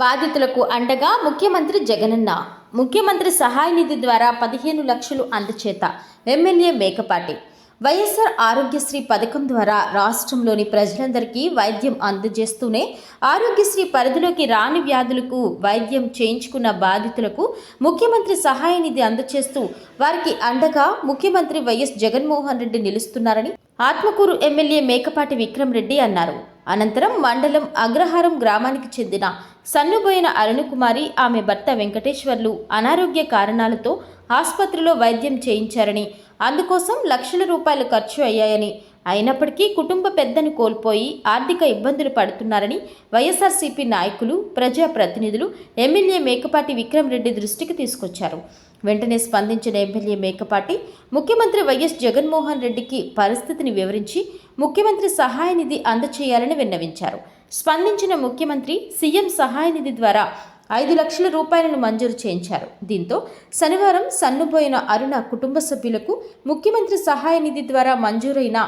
బాధితులకు అండగా ముఖ్యమంత్రి జగనన్న. ముఖ్యమంత్రి సహాయ నిధి ద్వారా పదిహేను లక్షలు అందచేత ఎమ్మెల్యే మేకపాటి. వైఎస్ఆర్ ఆరోగ్యశ్రీ పథకం ద్వారా రాష్ట్రంలోని ప్రజలందరికీ వైద్యం అందజేస్తూనే ఆరోగ్యశ్రీ పరిధిలోకి రాని వ్యాధులకు వైద్యం చేయించుకున్న బాధితులకు ముఖ్యమంత్రి సహాయ నిధి అందజేస్తూ వారికి అండగా ముఖ్యమంత్రి వైఎస్ జగన్మోహన్ రెడ్డి నిలుస్తున్నారని ఆత్మకూరు ఎమ్మెల్యే మేకపాటి విక్రమ్ రెడ్డి అన్నారు. అనంతరం మండలం అగ్రహారం గ్రామానికి చెందిన సన్నుబోయిన అరుణకుమారి ఆమె భర్త వెంకటేశ్వర్లు అనారోగ్య కారణాలతో ఆసుపత్రిలో వైద్యం చేయించారని అందుకోసం లక్షల రూపాయలు ఖర్చు అయ్యాయని అయినప్పటికీ కుటుంబ పెద్దను కోల్పోయి ఆర్థిక ఇబ్బందులు పడుతున్నారని వైఎస్ఆర్సీపీ నాయకులు ప్రజాప్రతినిధులు ఎమ్మెల్యే మేకపాటి విక్రమ్ రెడ్డి దృష్టికి తీసుకొచ్చారు. వెంటనే స్పందించిన ఎమ్మెల్యే మేకపాటి ముఖ్యమంత్రి వైఎస్ జగన్మోహన్ రెడ్డికి పరిస్థితిని వివరించి ముఖ్యమంత్రి సహాయ నిధి అందచేయాలని విన్నవించారు. స్పందించిన ముఖ్యమంత్రి సీఎం సహాయ నిధి ద్వారా ఐదు లక్షల రూపాయలను మంజూరు చేయించారు. దీంతో శనివారం సన్నుపోయిన అరుణ కుటుంబ సభ్యులకు ముఖ్యమంత్రి సహాయ నిధి ద్వారా మంజూరైన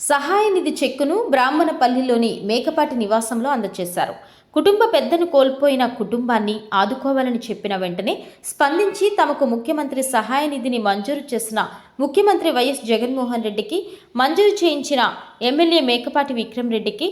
సహాయ నిధి చెక్కును బ్రాహ్మణపల్లిలోని మేకపాటి నివాసంలో అందజేశారు కుటుంబ పెద్దను కోల్పోయిన కుటుంబాన్ని ఆదుకోవాలని చెప్పిన వెంటనే స్పందించి తమకు ముఖ్యమంత్రి సహాయ నిధిని మంజూరు చేసిన ముఖ్యమంత్రి వైఎస్ జగన్మోహన్ రెడ్డికి మంజూరు చేయించిన ఎమ్మెల్యే మేకపాటి విక్రమ్ రెడ్డికి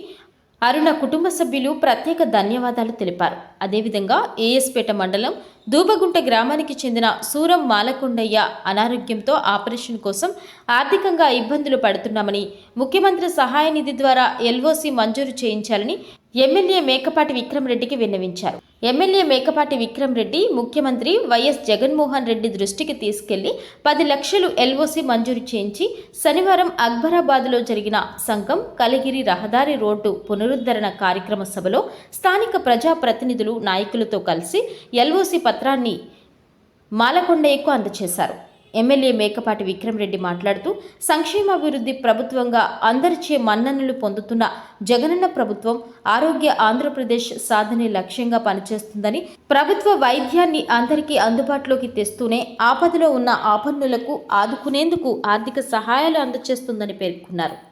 అరుణ కుటుంబ సభ్యులు ప్రత్యేక ధన్యవాదాలు తెలిపారు. అదేవిధంగా ఏఎస్పేట మండలం దూబగుంట గ్రామానికి చెందిన సూరం మాలకొండయ్య అనారోగ్యంతో ఆపరేషన్ కోసం ఆర్థికంగా ఇబ్బందులు పడుతున్నామని ముఖ్యమంత్రి సహాయ నిధి ద్వారా ఎల్ఓసి మంజూరు చేయించాలని ఎమ్మెల్యే మేకపాటి విక్రమ్ రెడ్డికి విన్నవించారు. ఎమ్మెల్యే మేకపాటి విక్రమ్ రెడ్డి ముఖ్యమంత్రి వైఎస్ జగన్మోహన్ రెడ్డి దృష్టికి తీసుకెళ్ళి పది లక్షలు ఎల్ఓసి మంజూరు చేయించి శనివారం అక్బరాబాద్లో జరిగిన సంఘం కలిగిరి రహదారి రోడ్డు పునరుద్ధరణ కార్యక్రమ సభలో స్థానిక ప్రజాప్రతినిధులు నాయకులతో కలిసి ఎల్ఓసి పత్రాన్ని మాలకొండయ్యకు అందజేశారు ఎమ్మెల్యే మేకపాటి విక్రమ్ రెడ్డి మాట్లాడుతూ సంక్షేమాభివృద్ధి ప్రభుత్వంగా అందరిచే మన్ననలు పొందుతున్న జగనన్న ప్రభుత్వం ఆరోగ్య ఆంధ్రప్రదేశ్ సాధనే లక్ష్యంగా పనిచేస్తుందని ప్రభుత్వ వైద్యాన్ని అందరికీ అందుబాటులోకి తెస్తూనే ఆపదలో ఉన్న ఆపన్నులకు ఆదుకునేందుకు ఆర్థిక సహాయాలు అందజేస్తుందని పేర్కొన్నారు.